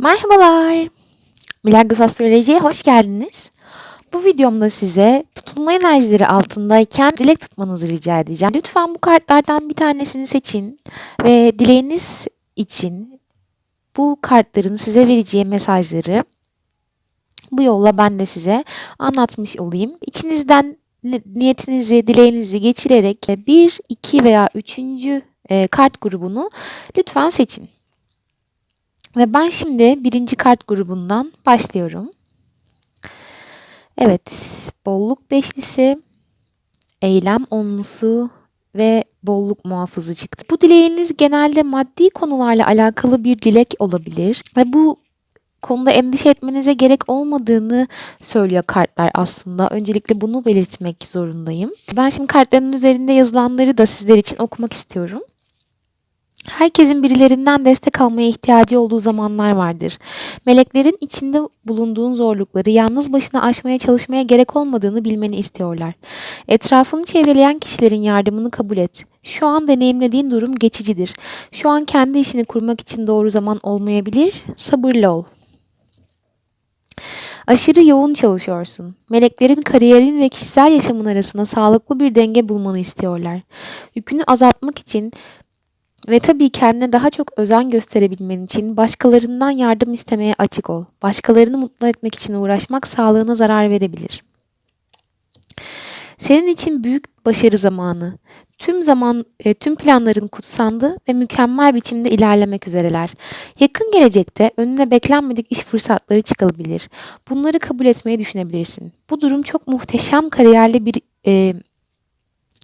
Merhabalar. Milagros Astroloji'ye hoş geldiniz. Bu videomda size tutulma enerjileri altındayken dilek tutmanızı rica edeceğim. Lütfen bu kartlardan bir tanesini seçin ve dileğiniz için bu kartların size vereceği mesajları bu yolla ben de size anlatmış olayım. İçinizden ni- niyetinizi, dileğinizi geçirerek bir, iki veya üçüncü e, kart grubunu lütfen seçin. Ve ben şimdi birinci kart grubundan başlıyorum. Evet, bolluk beşlisi, eylem onlusu ve bolluk muhafızı çıktı. Bu dileğiniz genelde maddi konularla alakalı bir dilek olabilir ve bu konuda endişe etmenize gerek olmadığını söylüyor kartlar aslında. Öncelikle bunu belirtmek zorundayım. Ben şimdi kartların üzerinde yazılanları da sizler için okumak istiyorum. Herkesin birilerinden destek almaya ihtiyacı olduğu zamanlar vardır. Meleklerin içinde bulunduğun zorlukları yalnız başına aşmaya çalışmaya gerek olmadığını bilmeni istiyorlar. Etrafını çevreleyen kişilerin yardımını kabul et. Şu an deneyimlediğin durum geçicidir. Şu an kendi işini kurmak için doğru zaman olmayabilir. Sabırlı ol. Aşırı yoğun çalışıyorsun. Meleklerin kariyerin ve kişisel yaşamın arasında sağlıklı bir denge bulmanı istiyorlar. Yükünü azaltmak için ve tabii kendine daha çok özen gösterebilmen için başkalarından yardım istemeye açık ol. Başkalarını mutlu etmek için uğraşmak sağlığına zarar verebilir. Senin için büyük başarı zamanı. Tüm zaman e, tüm planların kutsandı ve mükemmel biçimde ilerlemek üzereler. Yakın gelecekte önüne beklenmedik iş fırsatları çıkabilir. Bunları kabul etmeyi düşünebilirsin. Bu durum çok muhteşem kariyerli bir e,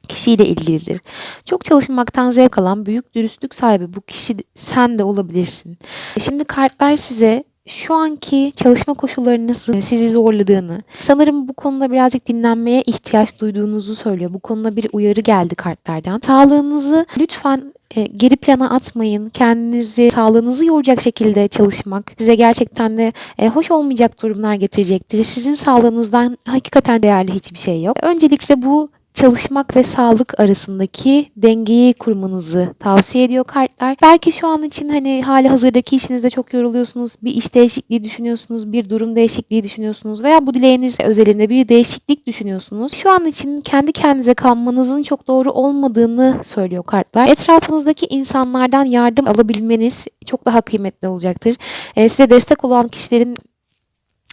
kişiyle ilgilidir. Çok çalışmaktan zevk alan büyük dürüstlük sahibi bu kişi sen de olabilirsin. E, Şimdi kartlar size şu anki çalışma koşulları nasıl sizi zorladığını, sanırım bu konuda birazcık dinlenmeye ihtiyaç duyduğunuzu söylüyor. Bu konuda bir uyarı geldi kartlardan. Sağlığınızı lütfen e, geri plana atmayın. Kendinizi, sağlığınızı yoracak şekilde çalışmak size gerçekten de e, hoş olmayacak durumlar getirecektir. Sizin sağlığınızdan hakikaten değerli hiçbir şey yok. Öncelikle bu çalışmak ve sağlık arasındaki dengeyi kurmanızı tavsiye ediyor kartlar. Belki şu an için hani hali hazırdaki işinizde çok yoruluyorsunuz, bir iş değişikliği düşünüyorsunuz, bir durum değişikliği düşünüyorsunuz veya bu dileğiniz özelinde bir değişiklik düşünüyorsunuz. Şu an için kendi kendinize kalmanızın çok doğru olmadığını söylüyor kartlar. Etrafınızdaki insanlardan yardım alabilmeniz çok daha kıymetli olacaktır. Ee, size destek olan kişilerin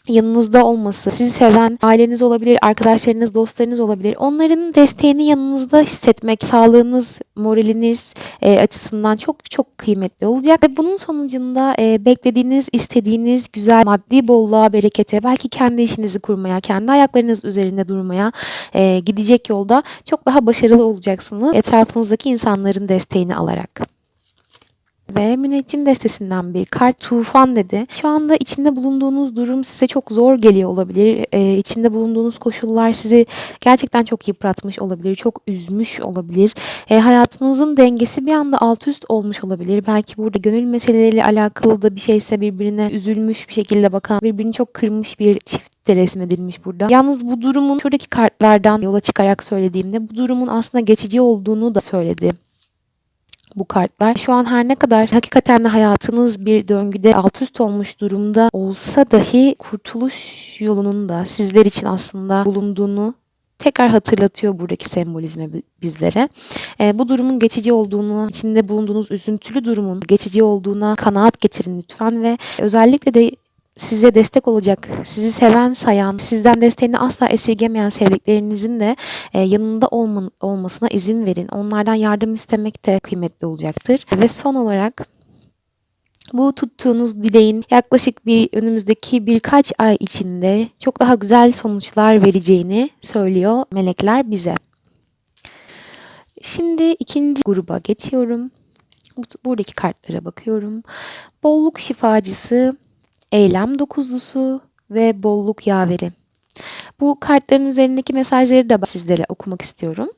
yanınızda olması, sizi seven aileniz olabilir, arkadaşlarınız, dostlarınız olabilir. Onların desteğini yanınızda hissetmek, sağlığınız, moraliniz e, açısından çok çok kıymetli olacak. Ve bunun sonucunda e, beklediğiniz, istediğiniz güzel maddi bolluğa, berekete, belki kendi işinizi kurmaya, kendi ayaklarınız üzerinde durmaya e, gidecek yolda çok daha başarılı olacaksınız. Etrafınızdaki insanların desteğini alarak. Ve müneccim destesinden bir kart tufan dedi. Şu anda içinde bulunduğunuz durum size çok zor geliyor olabilir. Ee, içinde bulunduğunuz koşullar sizi gerçekten çok yıpratmış olabilir. Çok üzmüş olabilir. Ee, hayatınızın dengesi bir anda alt üst olmuş olabilir. Belki burada gönül meseleleriyle alakalı da bir şeyse birbirine üzülmüş bir şekilde bakan, birbirini çok kırmış bir çift de resmedilmiş burada. Yalnız bu durumun şuradaki kartlardan yola çıkarak söylediğimde bu durumun aslında geçici olduğunu da söyledi bu kartlar. Şu an her ne kadar hakikaten de hayatınız bir döngüde alt üst olmuş durumda olsa dahi kurtuluş yolunun da sizler için aslında bulunduğunu tekrar hatırlatıyor buradaki sembolizme bi- bizlere. Ee, bu durumun geçici olduğunu, içinde bulunduğunuz üzüntülü durumun geçici olduğuna kanaat getirin lütfen ve özellikle de size destek olacak, sizi seven, sayan, sizden desteğini asla esirgemeyen sevdiklerinizin de e, yanında olman, olmasına izin verin. Onlardan yardım istemek de kıymetli olacaktır. Ve son olarak bu tuttuğunuz dileğin yaklaşık bir önümüzdeki birkaç ay içinde çok daha güzel sonuçlar vereceğini söylüyor melekler bize. Şimdi ikinci gruba geçiyorum. Bu- Buradaki kartlara bakıyorum. Bolluk şifacısı, eylem dokuzlusu ve bolluk yaveri. Bu kartların üzerindeki mesajları da sizlere okumak istiyorum.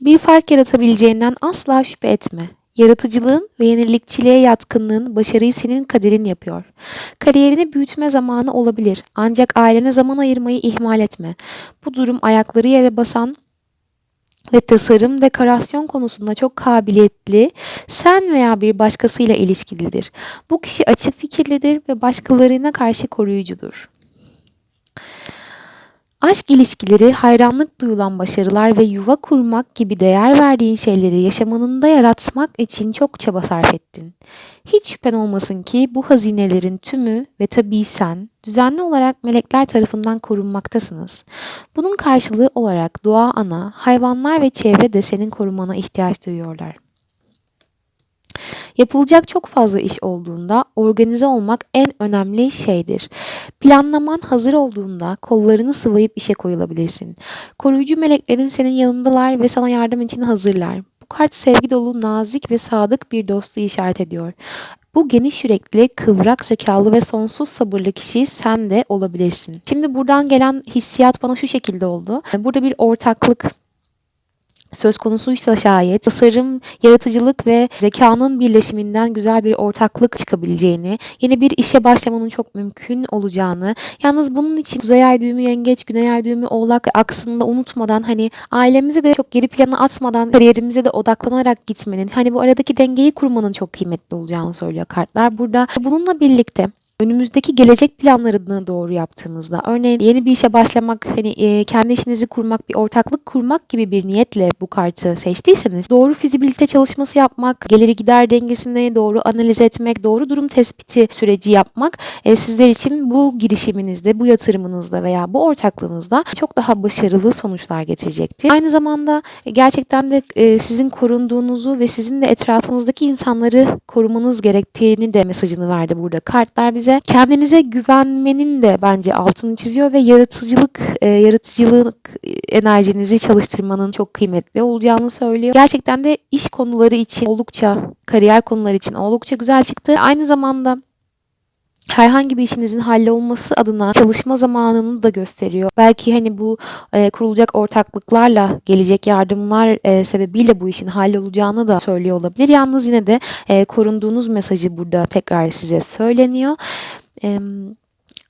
Bir fark yaratabileceğinden asla şüphe etme. Yaratıcılığın ve yenilikçiliğe yatkınlığın başarıyı senin kaderin yapıyor. Kariyerini büyütme zamanı olabilir ancak ailene zaman ayırmayı ihmal etme. Bu durum ayakları yere basan ve tasarım, dekorasyon konusunda çok kabiliyetli, sen veya bir başkasıyla ilişkilidir. Bu kişi açık fikirlidir ve başkalarına karşı koruyucudur. Aşk ilişkileri, hayranlık duyulan başarılar ve yuva kurmak gibi değer verdiğin şeyleri yaşamında yaratmak için çok çaba sarf ettin. Hiç şüphen olmasın ki bu hazinelerin tümü ve tabii sen düzenli olarak melekler tarafından korunmaktasınız. Bunun karşılığı olarak doğa ana, hayvanlar ve çevre de senin korumana ihtiyaç duyuyorlar. Yapılacak çok fazla iş olduğunda organize olmak en önemli şeydir. Planlaman hazır olduğunda kollarını sıvayıp işe koyulabilirsin. Koruyucu meleklerin senin yanındalar ve sana yardım için hazırlar. Bu kart sevgi dolu, nazik ve sadık bir dostu işaret ediyor. Bu geniş yürekli, kıvrak zekalı ve sonsuz sabırlı kişi sen de olabilirsin. Şimdi buradan gelen hissiyat bana şu şekilde oldu. Burada bir ortaklık, söz konusuysa şayet tasarım, yaratıcılık ve zekanın birleşiminden güzel bir ortaklık çıkabileceğini, yeni bir işe başlamanın çok mümkün olacağını, yalnız bunun için Kuzey Ay düğümü Yengeç, Güney Ay düğümü Oğlak aksında unutmadan hani ailemize de çok geri plana atmadan kariyerimize de odaklanarak gitmenin, hani bu aradaki dengeyi kurmanın çok kıymetli olacağını söylüyor kartlar. Burada bununla birlikte önümüzdeki gelecek planlarını doğru yaptığımızda, örneğin yeni bir işe başlamak, hani e, kendi işinizi kurmak, bir ortaklık kurmak gibi bir niyetle bu kartı seçtiyseniz, doğru fizibilite çalışması yapmak, geliri gider dengesini doğru analiz etmek, doğru durum tespiti süreci yapmak e, sizler için bu girişiminizde, bu yatırımınızda veya bu ortaklığınızda çok daha başarılı sonuçlar getirecektir. Aynı zamanda e, gerçekten de e, sizin korunduğunuzu ve sizin de etrafınızdaki insanları korumanız gerektiğini de mesajını verdi burada. Kartlar bize bize kendinize güvenmenin de bence altını çiziyor ve yaratıcılık, e, yaratıcılık enerjinizi çalıştırmanın çok kıymetli olacağını söylüyor. Gerçekten de iş konuları için oldukça, kariyer konuları için oldukça güzel çıktı. Aynı zamanda herhangi bir işinizin hallolması adına çalışma zamanını da gösteriyor. Belki hani bu e, kurulacak ortaklıklarla gelecek yardımlar e, sebebiyle bu işin hallolacağını da söylüyor olabilir. Yalnız yine de e, korunduğunuz mesajı burada tekrar size söyleniyor. E,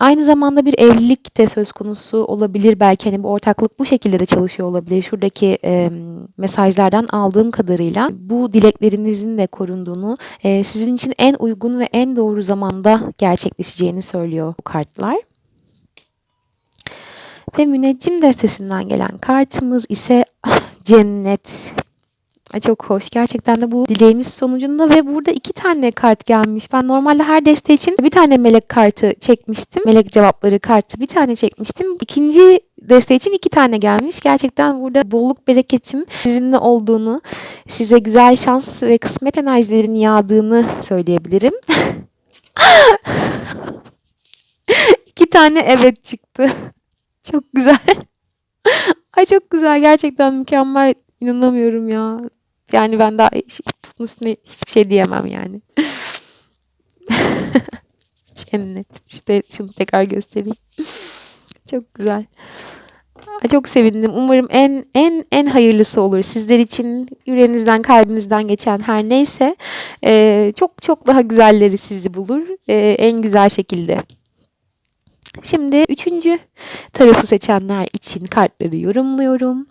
Aynı zamanda bir evlilik de söz konusu olabilir. Belki hani bu ortaklık bu şekilde de çalışıyor olabilir. Şuradaki e, mesajlardan aldığım kadarıyla bu dileklerinizin de korunduğunu, e, sizin için en uygun ve en doğru zamanda gerçekleşeceğini söylüyor bu kartlar. Ve müneccim destesinden gelen kartımız ise cennet. Ay çok hoş. Gerçekten de bu dileğiniz sonucunda ve burada iki tane kart gelmiş. Ben normalde her deste için bir tane melek kartı çekmiştim. Melek cevapları kartı bir tane çekmiştim. İkinci deste için iki tane gelmiş. Gerçekten burada bolluk bereketim sizinle olduğunu, size güzel şans ve kısmet enerjilerin yağdığını söyleyebilirim. iki tane evet çıktı. Çok güzel. Ay çok güzel. Gerçekten mükemmel. İnanamıyorum ya. Yani ben daha bunun üstüne hiçbir şey diyemem yani. Cennet. İşte şunu tekrar göstereyim. Çok güzel. Çok sevindim. Umarım en en en hayırlısı olur. Sizler için yüreğinizden, kalbinizden geçen her neyse e, çok çok daha güzelleri sizi bulur. E, en güzel şekilde. Şimdi üçüncü tarafı seçenler için kartları yorumluyorum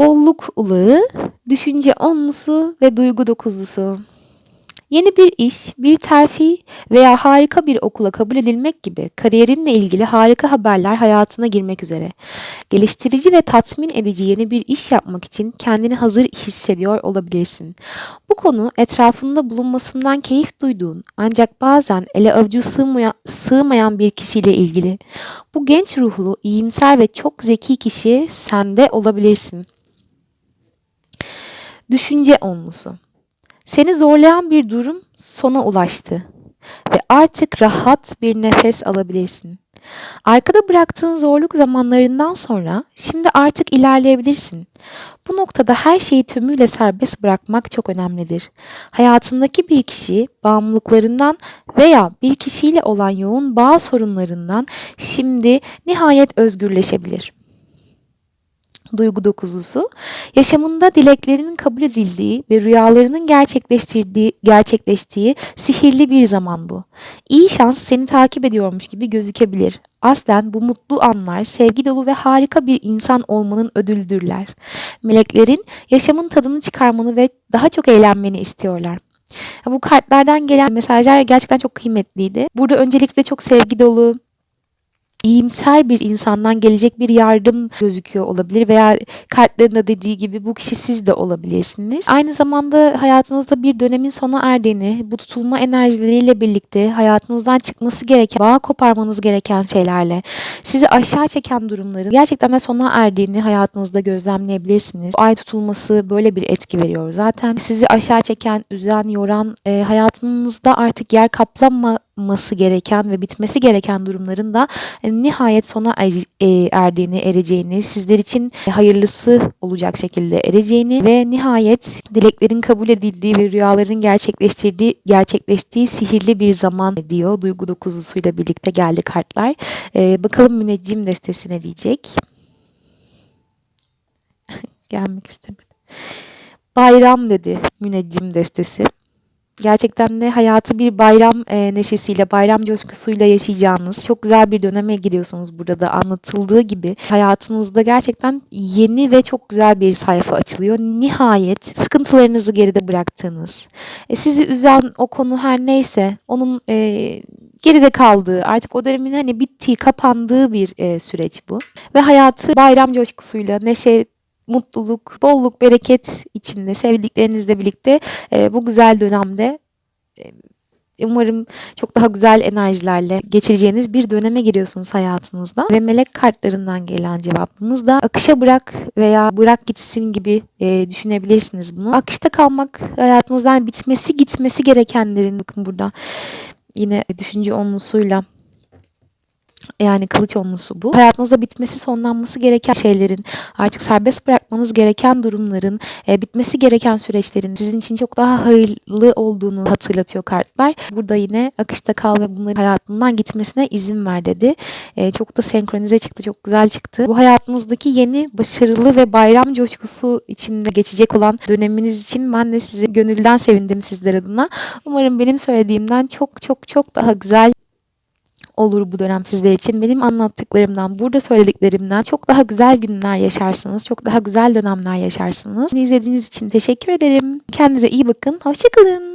bolluk ulağı, düşünce onlusu ve duygu dokuzlusu. Yeni bir iş, bir terfi veya harika bir okula kabul edilmek gibi kariyerinle ilgili harika haberler hayatına girmek üzere. Geliştirici ve tatmin edici yeni bir iş yapmak için kendini hazır hissediyor olabilirsin. Bu konu etrafında bulunmasından keyif duyduğun ancak bazen ele avucu sığmayan, sığmayan bir kişiyle ilgili. Bu genç ruhlu, iyimser ve çok zeki kişi sende olabilirsin. Düşünce onlusu. Seni zorlayan bir durum sona ulaştı ve artık rahat bir nefes alabilirsin. Arkada bıraktığın zorluk zamanlarından sonra şimdi artık ilerleyebilirsin. Bu noktada her şeyi tümüyle serbest bırakmak çok önemlidir. Hayatındaki bir kişi bağımlılıklarından veya bir kişiyle olan yoğun bağ sorunlarından şimdi nihayet özgürleşebilir. Duygu dokuzusu. Yaşamında dileklerinin kabul edildiği ve rüyalarının gerçekleştirdiği, gerçekleştiği sihirli bir zaman bu. İyi şans seni takip ediyormuş gibi gözükebilir. Aslen bu mutlu anlar sevgi dolu ve harika bir insan olmanın ödüldürler. Meleklerin yaşamın tadını çıkarmanı ve daha çok eğlenmeni istiyorlar. Bu kartlardan gelen mesajlar gerçekten çok kıymetliydi. Burada öncelikle çok sevgi dolu, iyimser bir insandan gelecek bir yardım gözüküyor olabilir veya kartların da dediği gibi bu kişi siz de olabilirsiniz. Aynı zamanda hayatınızda bir dönemin sona erdiğini, bu tutulma enerjileriyle birlikte hayatınızdan çıkması gereken, bağ koparmanız gereken şeylerle sizi aşağı çeken durumların gerçekten de sona erdiğini hayatınızda gözlemleyebilirsiniz. Ay tutulması böyle bir etki veriyor zaten. Sizi aşağı çeken, üzen, yoran, e, hayatınızda artık yer kaplamaması gereken ve bitmesi gereken durumların da e, nihayet sona er- e, erdiğini, ereceğini, sizler için hayırlısı olacak şekilde ereceğini ve nihayet dileklerin kabul edildiği ve rüyaların gerçekleştirdiği, gerçekleştiği sihirli bir zaman diyor. Duygu dokuzusuyla birlikte geldi kartlar. E, bakalım müneccim destesi ne diyecek? Gelmek istemedi. Bayram dedi müneccim destesi. Gerçekten de hayatı bir bayram e, neşesiyle, bayram coşkusuyla yaşayacağınız çok güzel bir döneme giriyorsunuz burada da anlatıldığı gibi. Hayatınızda gerçekten yeni ve çok güzel bir sayfa açılıyor. Nihayet sıkıntılarınızı geride bıraktığınız, e, sizi üzen o konu her neyse onun e, geride kaldığı, artık o dönemin hani bittiği, kapandığı bir e, süreç bu. Ve hayatı bayram coşkusuyla, neşe, mutluluk, bolluk, bereket içinde sevdiklerinizle birlikte e, bu güzel dönemde e, umarım çok daha güzel enerjilerle geçireceğiniz bir döneme giriyorsunuz hayatınızda. Ve melek kartlarından gelen cevabımız da akışa bırak veya bırak gitsin gibi e, düşünebilirsiniz bunu. Akışta kalmak hayatınızdan bitmesi gitmesi gerekenlerin bakın burada yine düşünce onlusuyla yani kılıç onlusu bu. Hayatınızda bitmesi, sonlanması gereken şeylerin, artık serbest bırakmanız gereken durumların, e, bitmesi gereken süreçlerin sizin için çok daha hayırlı olduğunu hatırlatıyor kartlar. Burada yine akışta kal ve bunların hayatından gitmesine izin ver dedi. E, çok da senkronize çıktı, çok güzel çıktı. Bu hayatınızdaki yeni, başarılı ve bayram coşkusu içinde geçecek olan döneminiz için ben de sizi gönülden sevindim sizler adına. Umarım benim söylediğimden çok çok çok daha güzel olur bu dönem sizler için. Benim anlattıklarımdan, burada söylediklerimden çok daha güzel günler yaşarsınız. Çok daha güzel dönemler yaşarsınız. Beni izlediğiniz için teşekkür ederim. Kendinize iyi bakın. Hoşçakalın.